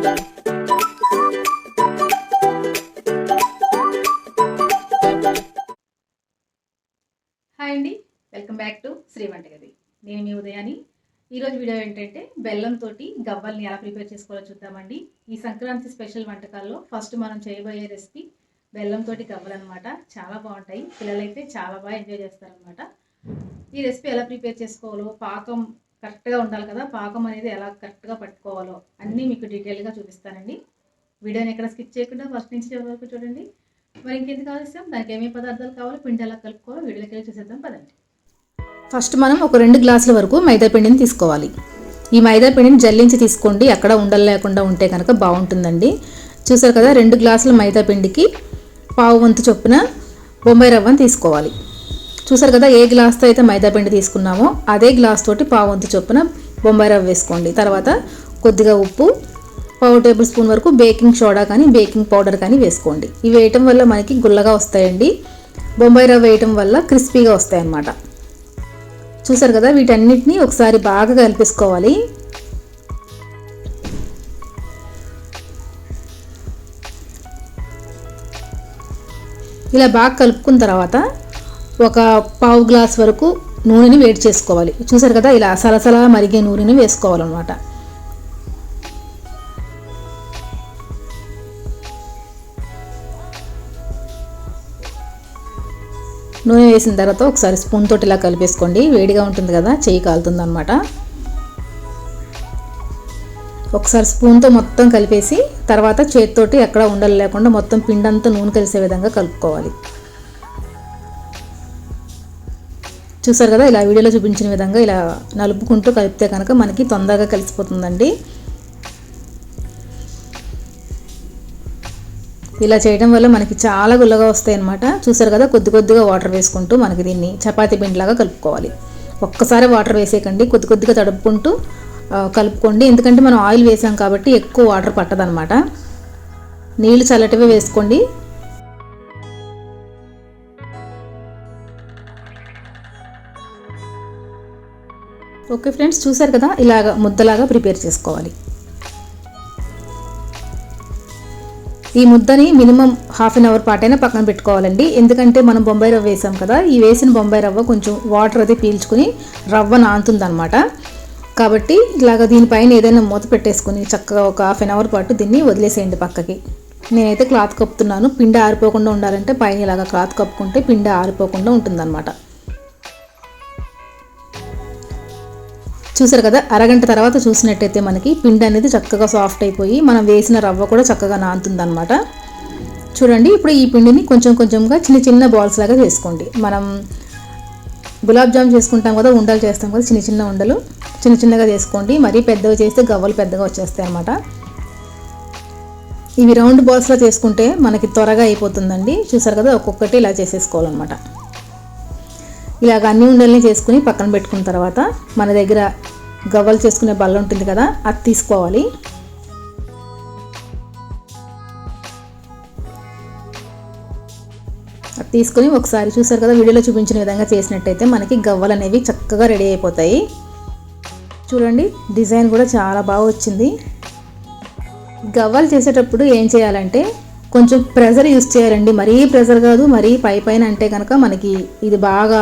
Hi అండి. Welcome back to Shri వంటగది నేను మీ ఉదయాని. ఈరోజు వీడియో ఏంటంటే బెల్లంతో గవ్వల్ని ఎలా ప్రిపేర్ చేసుకోవాలో చూద్దామండి. ఈ సంక్రాంతి స్పెషల్ వంటకాల్లో ఫస్ట్ మనం చేయబోయే రెసిపీ బెల్లంతో గవ్వలు అనమాట చాలా బాగుంటాయి. పిల్లలైతే చాలా బాగా ఎంజాయ్ చేస్తారనమాట ఈ రెసిపీ ఎలా ప్రిపేర్ చేసుకోవాలో పాకం కరెక్ట్గా ఉండాలి కదా? పాకం అనేది ఎలా కరెక్ట్గా పట్టుకోవాలో అన్నీ మీకు డీటెయిల్గా చూపిస్తానండి. వీడియోని ఎక్కడ స్కిప్ చేయకుండా ఫస్ట్ నుంచి చివరి వరకు చూడండి. మరి ఇంకెందుకు కావాల్సాం దానికి ఏమేమి పదార్థాలు కావాలో పిండి ఎలా కలుపుకోవాలో వీడియోకి వెళ్ళి చూసేద్దాం పదండి. ఫస్ట్ మనం ఒక రెండు గ్లాసుల వరకు మైదా పిండిని తీసుకోవాలి. ఈ మైదా పిండిని జల్లించి తీసుకోండి. అక్కడ ఉండలు లేకుండా ఉంటే కనుక బాగుంటుందండి. చూసారు కదా రెండు గ్లాసుల మైదా పిండికి పావు వంతు చొప్పున బొంబాయి రవ్వను తీసుకోవాలి. చూసారు కదా ఏ గ్లాస్తో అయితే మైదాపిండి తీసుకున్నామో అదే గ్లాస్ తోటి పావంతు చొప్పున బొంబాయి రవ్వ వేసుకోండి. తర్వాత కొద్దిగా ఉప్పు పావు టేబుల్ స్పూన్ వరకు బేకింగ్ సోడా కానీ బేకింగ్ పౌడర్ కానీ వేసుకోండి. ఇవి వేయటం వల్ల మనకి గుల్లగా వస్తాయండి. బొంబాయి రవ్వ వేయటం వల్ల క్రిస్పీగా వస్తాయి అన్నమాట చూసారు కదా వీటన్నిటిని ఒకసారి బాగా కలిపేసుకోవాలి. ఇలా బాగా కలుపుకున్న తర్వాత ఒక పావు గ్లాస్ వరకు నూనెని వేడి చేసుకోవాలి. చూసారు కదా ఇలా సలసలా మరిగే నూనెని వేసుకోవాలన్నమాట. నూనె వేసిన తర్వాత ఒకసారి స్పూన్ తోటి ఇలా కలిపేసుకోండి. వేడిగా ఉంటుంది కదా చెయ్యి కాలుతుంది అనమాట ఒకసారి స్పూన్తో మొత్తం కలిపేసి తర్వాత చేతితోటి ఎక్కడ ఉండలు లేకుండా మొత్తం పిండంతా నూనె కలిసే విధంగా కలుపుకోవాలి. చూసారు కదా ఇలా వీడియోలో చూపించిన విధంగా ఇలా నలుపుకుంటూ కలిపితే కనుక మనకి తొందరగా కలిసిపోతుందండి. ఇలా చేయడం వల్ల మనకి చాలా గుల్లగా వస్తాయి అన్నమాట చూసారు కదా కొద్ది కొద్దిగా వాటర్ వేసుకుంటూ మనకి దీన్ని చపాతీ పిండిలాగా కలుపుకోవాలి. ఒక్కసారి వాటర్ వేసేయకండి కొద్ది కొద్దిగా తడుపుకుంటూ కలుపుకోండి. ఎందుకంటే మనం ఆయిల్ వేసాం కాబట్టి ఎక్కువ వాటర్ పట్టదనమాట నీళ్ళు చల్లటివే వేసుకోండి. ఓకే ఫ్రెండ్స్ చూసారు కదా? ఇలాగ ముద్దలాగా ప్రిపేర్ చేసుకోవాలి. ఈ ముద్దని మినిమం హాఫ్ అన్ అవర్ పాటైనా పక్కన పెట్టుకోవాలండి. ఎందుకంటే మనం బొంబాయి రవ్వ వేసాం కదా ఈ వేసిన బొంబాయి రవ్వ కొంచెం వాటర్ అది పీల్చుకుని రవ్వ నాంతుందనమాట కాబట్టి ఇలాగ దీనిపైన ఏదైనా మూత పెట్టేసుకుని చక్కగా ఒక హాఫ్ అన్ అవర్ పాటు దీన్ని వదిలేసేయండి పక్కకి. నేనైతే క్లాత్ కప్పుతున్నాను. పిండి ఆరిపోకుండా ఉండాలంటే పైన ఇలాగ క్లాత్ కప్పుకుంటే పిండి ఆరిపోకుండా ఉంటుందన్నమాట. చూసారు కదా అరగంట తర్వాత చూసినట్టయితే మనకి పిండి అనేది చక్కగా సాఫ్ట్ అయిపోయి మనం వేసిన రవ్వ కూడా చక్కగా నానుతుందన్నమాట చూడండి ఇప్పుడు ఈ పిండిని కొంచెం కొంచెంగా చిన్న చిన్న బాల్స్ లాగా చేసుకోండి. మనం గులాబ్ జామ్ చేసుకుంటాం కదా ఉండలు చేస్తాం కదా చిన్న చిన్న ఉండలు చిన్న చిన్నగా చేసుకోండి. మరీ పెద్దగా చేస్తే గవ్వలు పెద్దగా వచ్చేస్తాయి అన్నమాట. ఇవి రౌండ్ బాల్స్లో చేసుకుంటే మనకి త్వరగా అయిపోతుందండి. చూసారు కదా ఒక్కొక్కటి ఇలా చేసేసుకోవాలన్నమాట. ఇలాగ అన్ని ఉండల్ని చేసుకుని పక్కన పెట్టుకున్న తర్వాత మన దగ్గర గవ్వలు చేసుకునే బల్ల ఉంటుంది కదా అది తీసుకోవాలి. అది తీసుకొని ఒకసారి చూసారు కదా వీడియోలో చూపించిన విధంగా చేసినట్టయితే మనకి గవ్వలు అనేవి చక్కగా రెడీ అయిపోతాయి. చూడండి డిజైన్ కూడా చాలా బాగా వచ్చింది. గవ్వలు చేసేటప్పుడు ఏం చేయాలంటే కొంచెం ప్రెజర్ యూస్ చేయాలండి. మరీ ప్రెజర్ కాదు మరీ పై పైన అంటే కనుక మనకి ఇది బాగా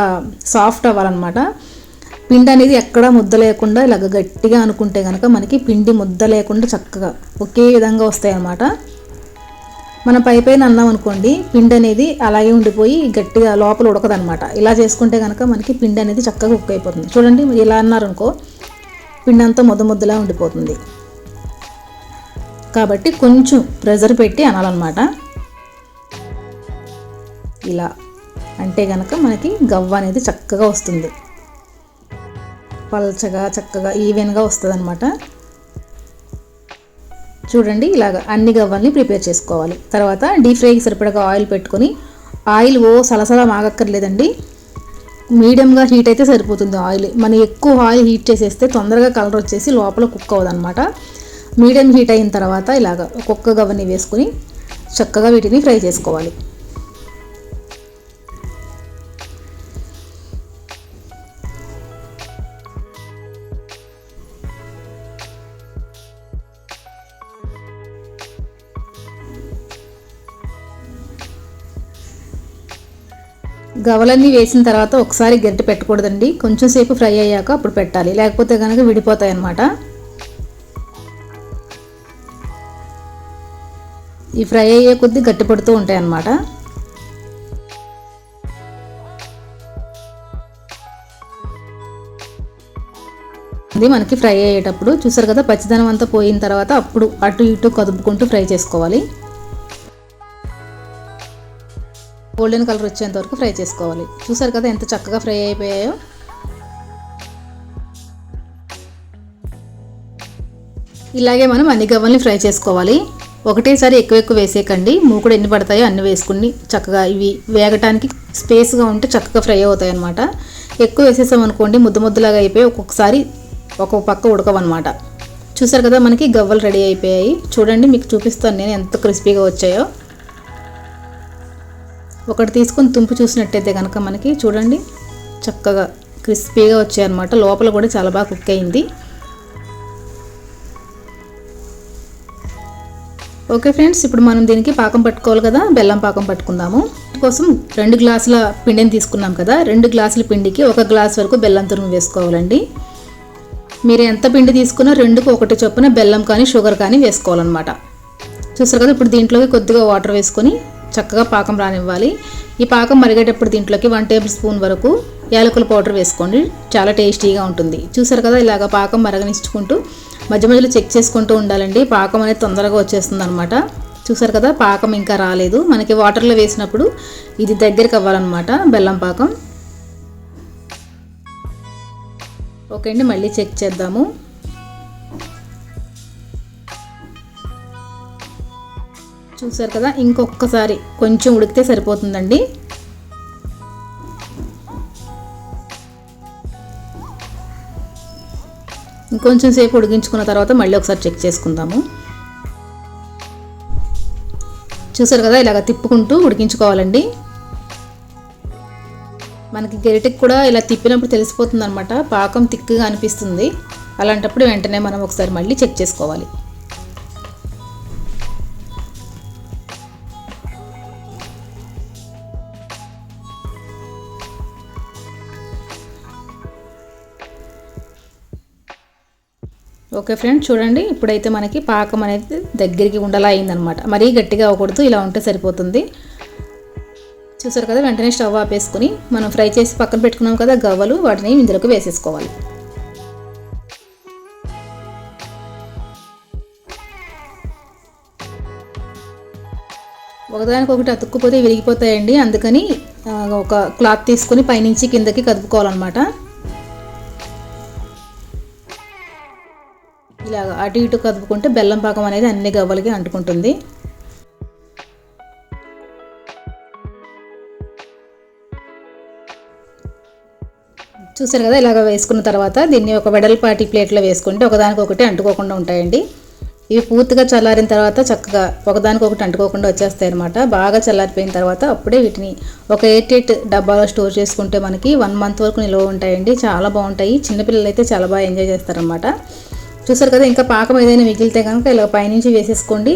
సాఫ్ట్ అవ్వాలన్నమాట. పిండి అనేది ఎక్కడా ముద్ద లేకుండా ఇలాగ గట్టిగా అనుకుంటే కనుక మనకి పిండి ముద్ద లేకుండా చక్కగా ఒకే విధంగా వస్తాయి అన్నమాట మనం పై పైన అన్నాం అనుకోండి పిండి అనేది అలాగే ఉండిపోయి గట్టిగా లోపల ఉడకదనమాట ఇలా చేసుకుంటే కనుక మనకి పిండి అనేది చక్కగా కుక్ అయిపోతుంది. చూడండి మీరు ఇలా అన్నారనుకో పిండి అంతా ముద్ద ముద్దలా ఉండిపోతుంది. కాబట్టి కొంచెం ప్రెజర్ పెట్టి అనాలన్నమాట. ఇలా అంటే కనుక మనకి గవ్వ అనేది చక్కగా వస్తుంది. పల్చగా చక్కగా ఈవెన్గా వస్తుంది అనమాట చూడండి ఇలాగ అన్ని గవ్వల్ని ప్రిపేర్ చేసుకోవాలి. తర్వాత డీప్ ఫ్రైకి సరిపడగా ఆయిల్ పెట్టుకొని ఆయిల్ ఓ సలసలా మాగక్కర్లేదండి. మీడియంగా హీట్ అయితే సరిపోతుంది ఆయిల్. మనం ఎక్కువ ఆయిల్ హీట్ చేసేస్తే తొందరగా కలర్ వచ్చేసి లోపల కుక్ అవ్వదన్నమాట. మీడియం హీట్ అయిన తర్వాత ఇలాగ ఒక్కొక్క గవ్వని వేసుకుని చక్కగా వీటిని ఫ్రై చేసుకోవాలి. గవలన్నీ వేసిన తర్వాత ఒకసారి గరిటె పెట్టకూడదండి. కొంచెం సేపు ఫ్రై అయ్యాక అప్పుడు పెట్టాలి. లేకపోతే కనుక విడిపోతాయి అన్నమాట ఈ ఫ్రై అయ్యే కొద్దీ గట్టి పడుతూ ఉంటాయి అన్నమాట. ఇది మనకి ఫ్రై అయ్యేటప్పుడు చూసారు కదా పచ్చిదనం అంతా పోయిన తర్వాత అప్పుడు అటు ఇటు కదుపుకుంటూ ఫ్రై చేసుకోవాలి. గోల్డెన్ కలర్ వచ్చేంత వరకు ఫ్రై చేసుకోవాలి. చూసారు కదా ఎంత చక్కగా ఫ్రై అయిపోయాయో. ఇలాగే మనం అన్ని గవ్వల్ని ఫ్రై చేసుకోవాలి. ఒకటేసారి ఎక్కువ ఎక్కువ వేసేయకండి. మూకుడు ఎన్ని పడతాయో అన్ని వేసుకుని చక్కగా ఇవి వేగటానికి స్పేస్గా ఉంటే చక్కగా ఫ్రై అవుతాయి అనమాట ఎక్కువ వేసేసాం అనుకోండి ముద్ద ముద్దలాగా అయిపోయి ఒక్కొక్కసారి ఒక్కొక్క పక్క ఉడకవన్నమాట. చూసారు కదా మనకి గవ్వలు రెడీ అయిపోయాయి. చూడండి మీకు చూపిస్తాను నేను ఎంత క్రిస్పీగా వచ్చాయో. ఒకటి తీసుకొని తుంపు చూసినట్టయితే కనుక మనకి చూడండి చక్కగా క్రిస్పీగా వచ్చాయన్నమాట. లోపల కూడా చాలా బాగా కుక్ అయింది. ఓకే ఫ్రెండ్స్ ఇప్పుడు మనం దీనికి పాకం పట్టుకోవాలి కదా బెల్లం పాకం పట్టుకుందాము. కోసం రెండు గ్లాసుల పిండిని తీసుకున్నాం కదా రెండు గ్లాసుల పిండికి ఒక గ్లాస్ వరకు బెల్లం తురుము వేసుకోవాలండి. మీరు ఎంత పిండి తీసుకున్నా రెండుకు ఒకటి చొప్పున బెల్లం కానీ షుగర్ కానీ వేసుకోవాలన్నమాట. చూసారు కదా ఇప్పుడు దీంట్లోకి కొద్దిగా వాటర్ వేసుకొని చక్కగా పాకం రానివ్వాలి. ఈ పాకం మరిగేటప్పుడు దీంట్లోకి వన్ టేబుల్ స్పూన్ వరకు యాలకుల పౌడర్ వేసుకోండి. చాలా టేస్టీగా ఉంటుంది. చూసారు కదా ఇలాగ పాకం మరగనిచ్చుకుంటూ మధ్య మధ్యలో చెక్ చేసుకుంటూ ఉండాలండి. పాకం అనేది తొందరగా వచ్చేస్తుంది అనమాట చూసారు కదా పాకం ఇంకా రాలేదు. మనకి వాటర్లో వేసినప్పుడు ఇది దగ్గరికి అవ్వాలన్నమాట బెల్లం పాకం. ఓకే అండి మళ్ళీ చెక్ చేద్దాము. చూసారు కదా ఇంకొకసారి కొంచెం ఉడికితే సరిపోతుందండి. ఇంకొంచెం సేపు ఉడికించుకున్న తర్వాత మళ్ళీ ఒకసారి చెక్ చేసుకుందాము. చూసారు కదా ఇలాగ తిప్పుకుంటూ ఉడికించుకోవాలండి. మనకి గరిటెకి కూడా ఇలా తిప్పినప్పుడు తెలిసిపోతుంది అనమాట పాకం తిక్కుగా అనిపిస్తుంది. అలాంటప్పుడు వెంటనే మనం ఒకసారి మళ్ళీ చెక్ చేసుకోవాలి. ఓకే ఫ్రెండ్స్ చూడండి. ఇప్పుడైతే మనకి పాకం అనేది దగ్గరికి ఉండలా అయిందనమాట. మరీ గట్టిగా అవ్వకూడదు ఇలా ఉంటే సరిపోతుంది. చూసారు కదా వెంటనే స్టవ్ ఆపేసుకొని మనం ఫ్రై చేసి పక్కన పెట్టుకున్నాం కదా గవ్వలు వాటిని ఇందులోకి వేసేసుకోవాలి. ఒకదానికొకటి అతుక్కుపోతే విరిగిపోతాయండి. అందుకని ఒక క్లాత్ తీసుకొని పైనుంచి కిందకి కదుపుకోవాలన్నమాట. అటు ఇటు కదుపుకుంటే బెల్లం పాకం అనేది అన్ని గవ్వలకి అంటుకుంటుంది. చూసారు కదా ఇలాగ వేసుకున్న తర్వాత దీన్ని ఒక వెడల్పాటి ప్లేట్లో వేసుకుంటే ఒకదానికొకటి అంటుకోకుండా ఉంటాయండి. ఇవి పూర్తిగా చల్లారిన తర్వాత చక్కగా ఒకదానికొకటి అంటుకోకుండా వచ్చేస్తాయి అనమాట బాగా చల్లారిపోయిన తర్వాత అప్పుడే వీటిని ఒక ఎయిట్ ఎయిట్ డబ్బాలో స్టోర్ చేసుకుంటే మనకి వన్ మంత్ వరకు నిల్వ ఉంటాయండి. చాలా బాగుంటాయి. చిన్నపిల్లలు అయితే చాలా బాగా ఎంజాయ్ చేస్తారనమాట చూసారు కదా ఇంకా పాకం ఏదైనా మిగిలితే కనుక ఇలా పైనుంచి వేసేసుకోండి.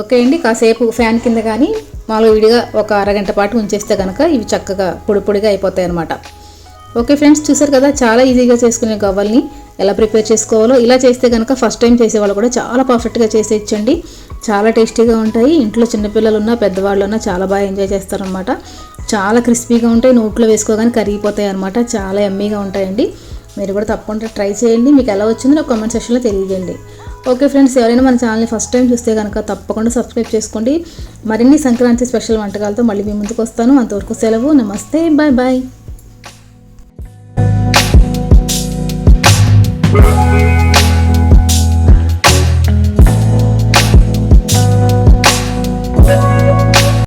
ఓకే అండి కాసేపు ఫ్యాన్ కింద కానీ మాలో విడిగా ఒక అరగంట పాటు ఉంచేస్తే కనుక ఇవి చక్కగా పొడి పొడిగా అయిపోతాయి అనమాట ఓకే ఫ్రెండ్స్ చూసారు కదా చాలా ఈజీగా చేసుకునే గవ్వల్ని. ఎలా ప్రిపేర్ చేసుకోవాలో ఇలా చేస్తే కనుక ఫస్ట్ టైం చేసేవాళ్ళు కూడా చాలా పర్ఫెక్ట్గా చేసేయచ్చండి చాలా టేస్టీగా ఉంటాయి. ఇంట్లో చిన్నపిల్లలు ఉన్నా పెద్దవాళ్ళు ఉన్నా చాలా బాగా ఎంజాయ్ చేస్తారనమాట చాలా క్రిస్పీగా ఉంటాయి. నోట్లో వేసుకోగానే కరిగిపోతాయి అనమాట చాలా ఎమ్మీగా ఉంటాయండి. మీరు కూడా తప్పకుండా ట్రై చేయండి. మీకు ఎలా వచ్చిందో నాకు కామెంట్ సెక్షన్లో తెలియజేయండి. ఓకే ఫ్రెండ్స్ ఎవరైనా మన ఛానల్ని ఫస్ట్ టైం చూస్తే కనుక తప్పకుండా సబ్స్క్రైబ్ చేసుకోండి. మరిన్ని సంక్రాంతి స్పెషల్ వంటకాలతో మళ్ళీ మీ ముందుకు వస్తాను. అంతవరకు సెలవు నమస్తే బాయ్ బాయ్